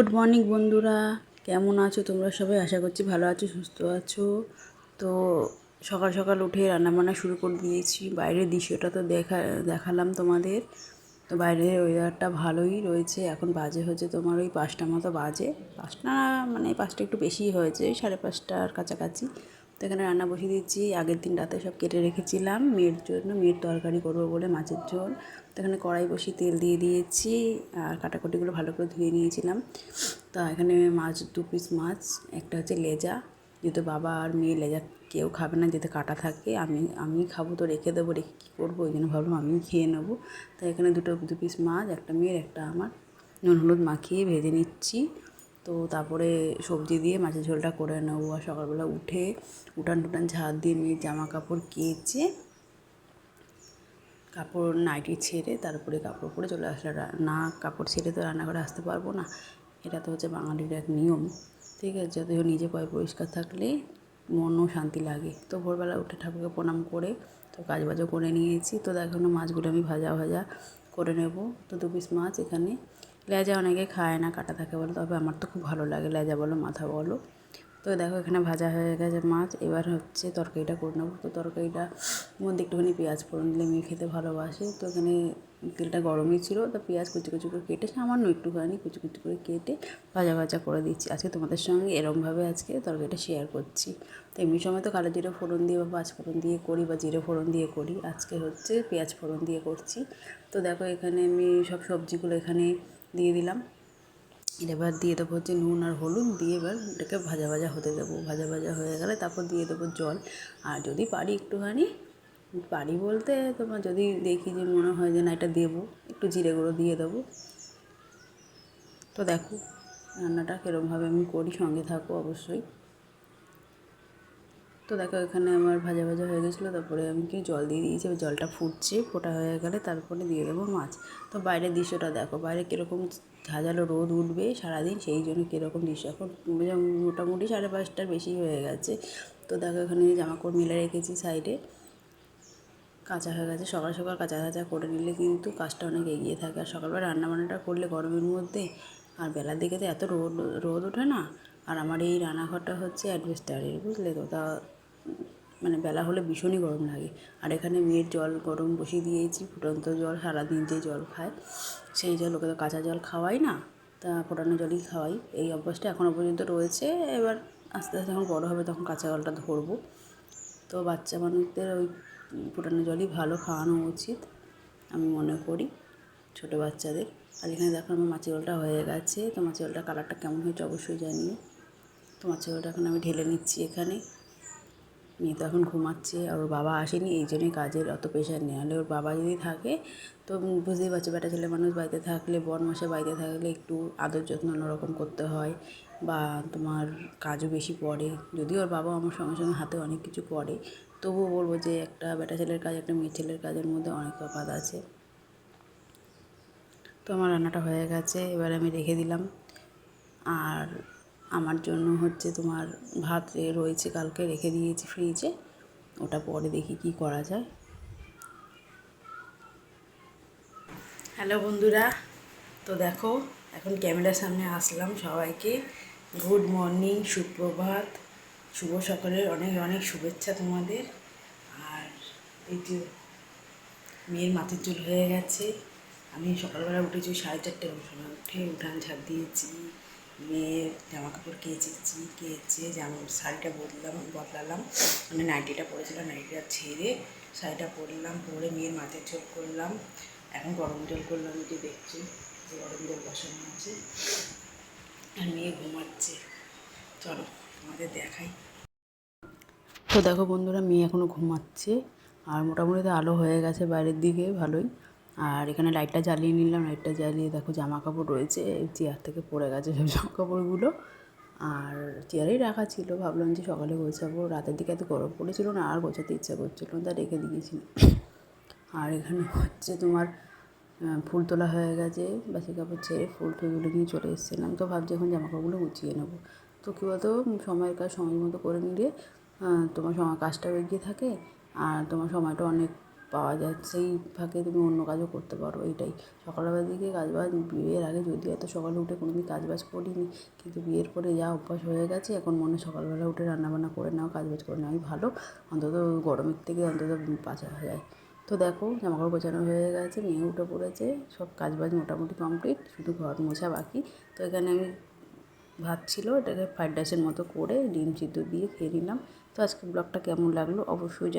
Good morning বন্ধুরা। কেমন আছো তোমরা সবাই? আশা করছি ভালো আছো, সুস্থ আছো। তো সকাল সকাল উঠে রান্নাবান্না শুরু করে দিয়েছি। বাইরের দৃশ্যটা তো দেখা, দেখালাম তোমাদের। তো বাইরের ওয়েদারটা ভালোই রয়েছে। এখন বাজে হয়েছে তোমার ওই পাঁচটা মতো বাজে। পাঁচটা মানে পাঁচটা একটু বেশি হয়েছে, সাড়ে পাঁচটার কাছাকাছি। তো এখানে রান্না বসিয়ে দিচ্ছি। আগের দিন রাতে সব কেটে রেখেছিলাম। মেয়ের জন্য, মেয়ের তরকারি করব বলে মাছের ঝোল। তো এখানে কড়াই বসিয়ে তেল দিয়ে দিয়েছি আর কাটাকুটিগুলো ভালো করে ধুয়ে নিয়েছিলাম। তা এখানে মাছ, দু পিস মাছ, একটা হচ্ছে লেজা। যেহেতু বাবা আর মেয়ে লেজা কেউ খাবে না যেতে কাটা থাকে, আমি আমি খাব তো রেখে দেবো, রেখে কী করব? ওই জন্য ভাবলাম আমি খেয়ে নেব। তাই এখানে দুটো, দু পিস মাছ, একটা মেয়ের, একটা আমার। নুন, হলুদ মাখিয়ে ভেজে নিচ্ছি। তো তারপরে সবজি দিয়ে মাছের ঝোলটা করে নেব। আর সকালবেলা উঠে উঠান টুটান ঝাড় দিয়ে নিয়ে জামা কাপড় কেচে, কাপড় নাইটি ছেড়ে তারপরে কাপড় পরে চলে আসলে না কাপড় ছেড়ে তো রান্নাঘরে আসতে পারব না। এটা তো হচ্ছে বাঙালির এক নিয়ম। ঠিক আছে, যদিও নিজে পায়ে পরিষ্কার থাকলে মনও শান্তি লাগে। তো ভোরবেলা উঠে ঠাকুরকে প্রণাম করে তো কাজ বাজও করে নিয়েছি। তো দেখো মাছগুলো আমি ভাজা ভাজা করে নেব। তো দু পিস মাছ এখানে লেজা অনেকে খায় না, কাটা থাকে বলে, তবে আমার তো খুব ভালো লাগে লেজা বলো, মাথা বলো। তো দেখো এখানে ভাজা হয়ে গেছে মাছ, এবার হচ্ছে তরকারিটা করে নেব। তো তরকারিটা মধ্যে একটুখানি পেঁয়াজ ফোড়ন দিলে মেয়ে খেতে ভালোবাসে। তো এখানে তেলটা গরমই ছিল, তো পেঁয়াজ কুচি কুচি করে কেটে, সামান্য একটুখানি কুচি কুচি করে কেটে ভাজা ভাজা করে দিচ্ছি। আজকে তোমাদের সঙ্গে এরমভাবে আজকে তরকারিটা শেয়ার করছি। তো এমনি সময় তো কালো জিরে ফোড়ন দিয়ে বা পাঁচ ফোড়ন দিয়ে করি বা জিরে ফোড়ন দিয়ে করি। আজকে হচ্ছে পেঁয়াজ ফোড়ন দিয়ে করছি। তো দেখো এখানে আমি সব সবজিগুলো এখানে দিয়ে দিলাম। এবার দিয়ে দেবো হচ্ছে নুন আর হলুদ। দিয়ে এবার এটাকে ভাজা ভাজা হতে দেবো। ভাজা ভাজা হয়ে গেলে তারপর দিয়ে দেবো জল। আর যদি পারি একটুখানি, পারি বলতে তোমার যদি দেখি যে মনে হয় যে না এটা দেবো, একটু জিরে গুঁড়ো দিয়ে দেবো। তো দেখো, রান্নাটা কীরমভাবে আমি করি, সঙ্গে থাকো অবশ্যই। তো দেখো এখানে আমার ভাজা ভাজা হয়ে গেছিল, তারপরে আমি কি জল দিয়ে দিয়েছি জলটা ফুটছে, ফোটা হয়ে গেলে তারপরে দিয়ে দেবো মাছ। তো বাইরের দৃশ্যটা দেখো, বাইরে কীরকম ঝাঁঝালো রোদ উঠবে সারাদিন, সেই জন্য কীরকম দৃশ্য। এখন মোটামুটি সাড়ে পাঁচটার বেশি হয়ে গেছে। তো দেখো এখানে জামা কাপড় মিলে রেখেছি সাইডে। কাঁচা হয়ে গেছে, সকাল সকাল কাঁচা কাঁচা করে নিলে কিন্তু কাজটা অনেক এগিয়ে থাকে। আর সকালবেলা রান্নাবান্নাটা করলে গরমের মধ্যে, আর বেলার দিকে তো এত রোদ রোদ ওঠে না। আর আমার এই রান্নাঘরটা হচ্ছে অ্যাডভেস্টারের, বুঝলে তো? তা মানে বেলা হলে ভীষণই গরম লাগে। আর এখানে মেয়ের জল গরম বসিয়ে দিয়েছি, ফুটন্ত জল, সারাদিন যে জল খায়, সেই জল ওকে তো কাঁচা জল খাওয়াই না, তা ফোটানো জলই খাওয়াই। এই অভ্যাসটা এখনও পর্যন্ত রয়েছে, এবার আস্তে আস্তে যখন বড়ো হবে তখন কাঁচা জলটা ধরবো। তো বাচ্চা মানুষদের ওই ফোটানো জলই ভালো খাওয়ানো উচিত, আমি মনে করি, ছোটো বাচ্চাদের। আর এখানে দেখো আমার মাছের জলটা হয়ে গেছে, তো মাছের জলটা কালারটা কেমন হয়েছে অবশ্যই জানিও। তো মাছের জলটা এখন আমি ঢেলে নিচ্ছি এখানে। মেয়ে তো এখন ঘুমাচ্ছে আর ওর বাবা আসেনি, এই জন্যই কাজের অত প্রেশার নেই। নাহলে ওর বাবা যদি থাকে, তো বুঝতেই পারছ বেটা ছেলে মানুষ বাড়িতে থাকলে বর মাসে বাড়িতে থাকলে একটু আদর যত্ন অন্যরকম করতে হয় বা তোমার কাজও বেশি পড়ে। যদিও ওর বাবা আমার সঙ্গে সঙ্গে হাতে অনেক কিছু করে, তবুও বলব যে একটা বেটা ছেলের কাজ, একটা মেয়ে ছেলের কাজের মধ্যে অনেক তফাৎ আছে। তো আমার রান্নাটা হয়ে গেছে, এবার আমি রেখে দিলাম। আর আমার জন্য হচ্ছে তোমার ভাত রয়েছে, কালকে রেখে দিয়েছি ফ্রিজে ওটা পরে দেখি কি করা যায়। হ্যালো বন্ধুরা, তো দেখো, এখন ক্যামেরার সামনে আসলাম সবাইকে। গুড মর্নিং সুপ্রভাত। শুভ সকালের অনেক অনেক শুভেচ্ছা তোমাদের। আর এই যে মেয়ের মাথার চুল হয়ে গেছে। আমি সকালবেলা উঠেছি সাড়ে চারটে, উঠে উঠান ঝাড় দিয়েছি। মেয়ের জামা কাপড় কেচেছি কেচে, জামা, শাড়িটা বদলাম বদলালাম। মানে নাইটিটা পরেছিলাম, নাইটিটা ছেড়ে শাড়িটা পরলাম, পরে মেয়ের মাথায় চোখ করলাম। এখন গরম জল করলাম যে দেখছি, যে গরম জল বসানো আছে। আর মেয়ে ঘুমাচ্ছে। চলো, তোমাদের দেখাই। তো দেখো বন্ধুরা, মেয়ে এখনও ঘুমাচ্ছে। আর মোটামুটি তো আলো হয়ে গেছে বাইরের দিকে, ভালোই। আর এখানে লাইটটা জ্বালিয়ে নিলাম লাইটটা জ্বালিয়ে দেখো জামা কাপড় রয়েছে চেয়ার থেকে পড়ে গেছে সব জামা কাপড়গুলো আর চেয়ারেই রাখা ছিল, ভাবলাম যে সকালে গোছাবো, রাতের দিকে এত গরম পড়েছিল না, আর গোছাতে ইচ্ছা করছিল তা রেখে দিয়েছি। আর এখানে হচ্ছে তোমার ফুল তোলা হয়ে গেছে, বাসি কাপড় ছেড়ে ফুল টুলগুলো নিয়ে চলে এসেছিলাম, তো ভাবছি এখন জামা কাপড়গুলো গুছিয়ে নেব। তো কী বলতো, সময়ের কাজ সময় মতো করে নিলে তোমার সময় কাজটাও এগিয়ে থাকে, আর তোমার সময়টা অনেক পাওয়া যায় সেই ফাঁকে তুমি অন্য কাজও করতে পারো এইটাই সকালবেলার দিকে কাজবাজ বিয়ের আগে যদি এত সকালে উঠে কোনো দিন কাজ বাজ করিনি, কিন্তু বিয়ের পরে যা অভ্যাস হয়ে গেছে, এখন মনে সকালবেলা উঠে রান্নাবান্না করে নাও কাজবাজ করে নেওয়াই ভালো। অন্তত গরমের থেকে অন্তত বাঁচা যায়। তো দেখো, জামাকাপড় গোছানো হয়ে গেছে, মেয়ে উঠে পড়েছে, সব কাজবাজ মোটামুটি কমপ্লিট শুধু ঘর মোছা বাকি। তো এখানে আমি ভাত ছিল এটাকে ফ্রাইড রাইসের মতো করে ডিম সিদ্ধ দিয়ে খেয়ে নিলাম। তো আজকে ব্লগটা কেমন লাগল অবশ্যই জানি